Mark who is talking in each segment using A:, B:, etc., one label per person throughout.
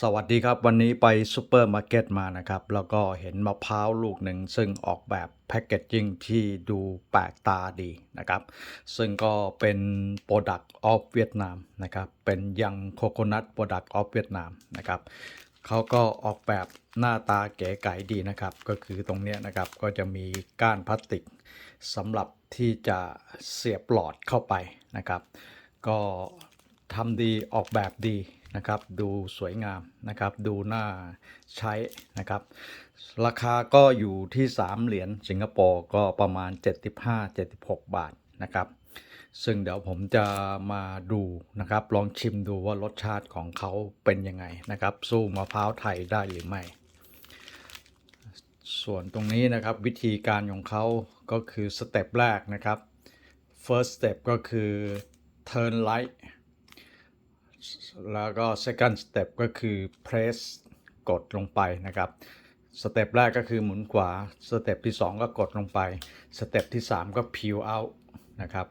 A: สวัสดีครับวันนี้ไปซูเปอร์มาร์เก็ตมานะครับ แล้วก็เห็นมะพร้าวลูกหนึ่ง ซึ่งออกแบบแพคเกจจิ้งที่ดูแปลกตาดีนะครับ ซึ่งก็เป็น Product of Vietnam นะครับ เป็นยัง Coconut Product of Vietnam นะครับเขาก็ออกแบบหน้าตาเก๋ไก๋ดีนะครับ ก็คือตรงนี้นะครับก็จะมีก้านพลาสติกสำหรับที่จะเสียบหลอดเข้าไปนะครับ ก็ทำดีออกแบบดี นะครับ ดูสวยงามนะครับ ดูน่าใช้นะครับ ราคาก็อยู่ที่3เหรียญสิงคโปร์ก็ประมาณ 75-76 บาทนะครับ ซึ่งเดี๋ยวผมจะมาดูนะครับ ลองชิมดูว่ารสชาติของเขาเป็นยังไงนะครับ สู้มะพร้าวไทยได้หรือไม่ ส่วนตรงนี้นะครับวิธีการของเขาก็คือสเต็ปแรกนะครับ first step ก็คือ turn right แล้วก็ second step ก็คือ press กดลงไปนะครับ สเต็ปแรกก็คือหมุนขวา สเต็ปที่ 2 ก็กดลงไป สเต็ปที่ 3 ก็ peel out นะครับ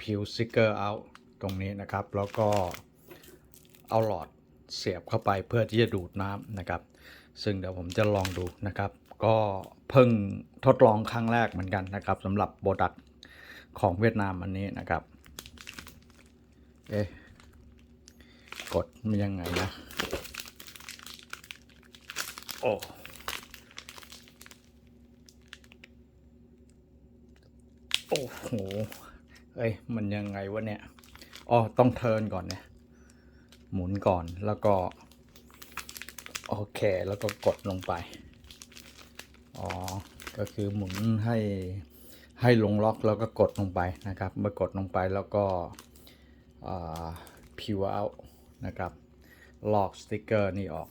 A: peel sticker out ตรงนี้นะครับ แล้วก็เอาหลอดเสียบเข้าไปเพื่อที่จะดูดน้ำนะครับ ซึ่งเดี๋ยวผมจะลองดูนะครับ ก็เพิ่งทดลองครั้งแรกเหมือนกันนะครับสำหรับโปรดักของเวียดนามอันนี้นะครับ เอ๊ะ กดมันยังไงนะ โอ้โอ้โหเอ้ยมันยังไงวะเนี่ยอ๋อต้องเทิร์นก่อนเนี่ย หมุนก่อนแล้วก็ โอเค แล้วก็กดลงไป อ๋อ ก็คือหมุนให้ให้ลงล็อกแล้วก็กดลงไปนะครับ เมื่อกดลงไปแล้วก็พิวเอา นะครับ ลอกสติกเกอร์นี่ออก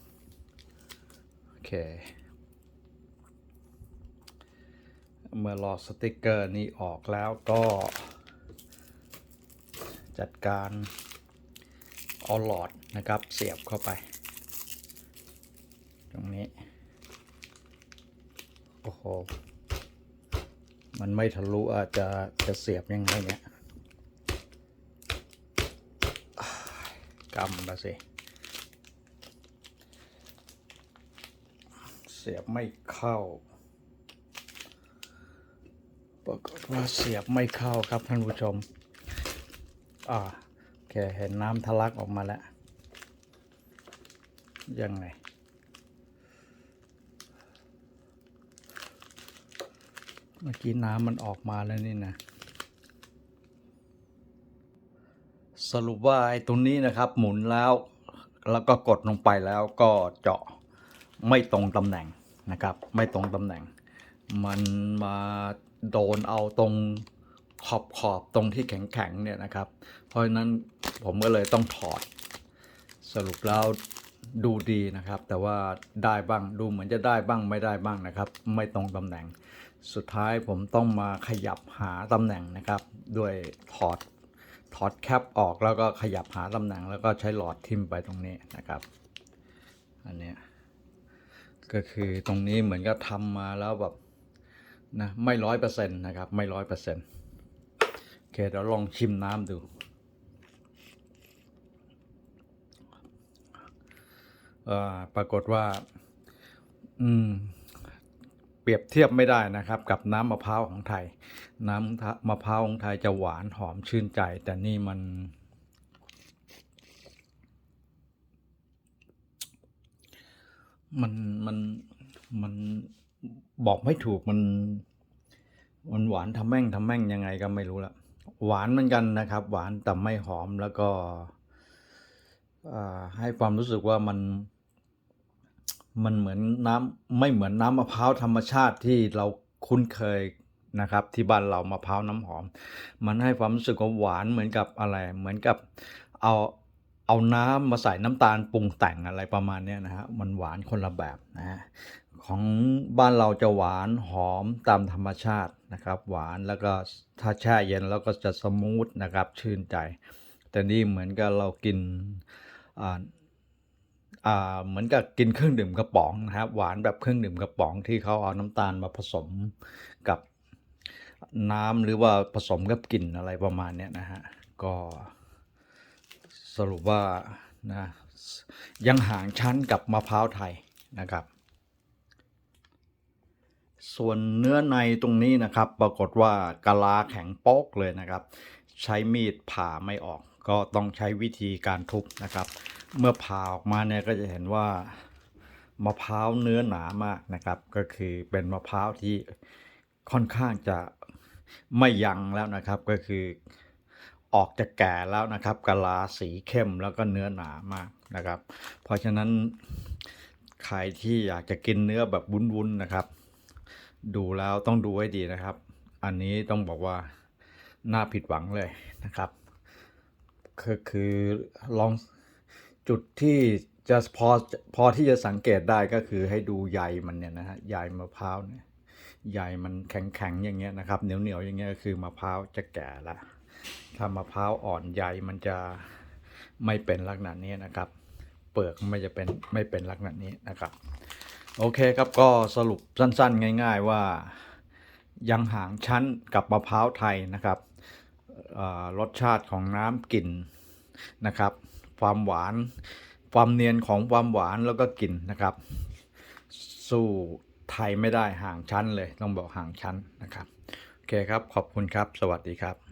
A: โอเค เมื่อลอกสติกเกอร์นี้ออกแล้วก็จัดการเอาหลอดนะครับเสียบเข้าไป ตรงนี้ โอ้โห มันไม่ทะลุอาจจะจะเสียบยังไงเนี่ยอ้าย กำละสิ เสียบไม่เข้าปรากฏว่าเสียบไม่เข้าครับท่านผู้ชม อ่าโอเคเห็นน้ำทะลักออกมาแล้ว ยังไง เมื่อกี้น้ำมันออกมาแล้วนี่นะ สรุปว่าไอ้ตรงนี้นะครับ หมุนแล้ว แล้วก็กดลงไปแล้วก็เจาะไม่ตรงตำแหน่งนะครับ ไม่ตรงตำแหน่ง มันมาโดนเอาตรงขอบขอบตรงที่แข็งแข็งๆเนี่ยนะครับ เพราะฉะนั้นผมก็เลยต้องถอด สรุปแล้วดูดีนะครับ แต่ว่าได้บ้างดูเหมือนจะได้บ้างไม่ได้บ้างนะครับ ไม่ตรงตำแหน่ง สุดท้ายผมต้องมาขยับหาตำแหน่งนะครับ ด้วยถอด ถอดแคปออกแล้วก็ขยับหาตำแหน่งแล้วก็ใช้หลอดทิมไปตรงนี้นะครับ อันนี้ก็คือตรงนี้เหมือนกับทำมาแล้วแบบนะไม่ร้อยเปอร์เซ็นต์นะครับ ไม่ร้อยเปอร์เซ็นต์โอเคเดี๋ยวลองชิมน้ำดู ปรากฏว่า อืม เปรียบเทียบไม่ได้นะครับ กับน้ำมะพร้าวของไทย น้ำมะพร้าวของไทยจะหวานหอมชื่นใจ แต่นี่มัน มันมันมันบอกไม่ถูกมัน มันหวานทำแม่งทำแม่งยังไงก็ไม่รู้ละหวานเหมือนกันนะครับ หวานแต่ไม่หอมแล้วก็ให้ความรู้สึกว่ามัน มันเหมือนน้ำไม่เหมือนน้ำมะพร้าวธรรมชาติที่เราคุ้นเคยนะครับ ที่บ้านเรามะพร้าวน้ำหอม มันให้ความรู้สึกว่าหวานเหมือนกับอะไร เหมือนกับเอาเอาน้ำมาใส่น้ำตาลปรุงแต่งอะไรประมาณนี้นะฮะมันหวานคนละแบบนะฮะของบ้านเราจะหวานหอมตามธรรมชาตินะครับ หวานแล้วก็ถ้าแช่เย็นแล้วก็จะสมูทนะครับชื่นใจ แต่นี่เหมือนกับเรากิน เหมือนกับกินเครื่องดื่มกระป๋องนะครับหวานแบบเครื่องดื่มกระป๋องที่เขาเอาน้ำตาลมาผสมกับน้ำหรือว่าผสมกับกลิ่นอะไรประมาณเนี้ยนะฮะก็สรุปว่านะยังห่างชั้นกับมะพร้าวไทยนะครับ ส่วนเนื้อในตรงนี้นะครับ ปรากฏว่ากะลาแข็งโป๊กเลยนะครับ ใช้มีดผ่าไม่ออก ก็ต้องใช้วิธีการทุบนะครับ เมื่อผ่าออกมาเนี่ยก็จะเห็นว่ามะพร้าวเนื้อหนามากนะครับ ก็คือเป็นมะพร้าวที่ค่อนข้างจะไม่ยังแล้วนะครับ ก็คือออกจะแก่แล้วนะครับกะลาสีเข้มแล้วก็เนื้อหนามากนะครับ เพราะฉะนั้นใครที่อยากจะกินเนื้อแบบวุ้นๆนะครับ ดูแล้วต้องดูให้ดีนะครับ อันนี้ต้องบอกว่าน่าผิดหวังเลยนะครับคือคือลอง จุดที่จะพอพอที่จะสังเกตได้ก็คือให้ดูใยมันเนี่ยนะฮะใยมะพร้าวเนี่ยใยมันแข็งๆอย่างเงี้ยนะครับ เหนียวๆอย่างเงี้ยก็คือมะพร้าวจะแก่ละถ้ามะพร้าวอ่อนใยมันจะไม่เป็นลักษณะนี้นะครับ เปลือกไม่จะเป็นไม่เป็นลักษณะนี้นะครับ โอเคครับก็สรุปสั้นๆ ง่าย ๆว่ายังห่างชั้นกับมะพร้าวไทยนะครับรสชาติของน้ำกลิ่นนะครับ ความหวาน ความเนียนของความหวานแล้วก็กลิ่นนะครับ สู้ไทยไม่ได้ห่างชั้นเลย ต้องบอกห่างชั้นนะครับ โอเคครับ ขอบคุณครับ สวัสดีครับ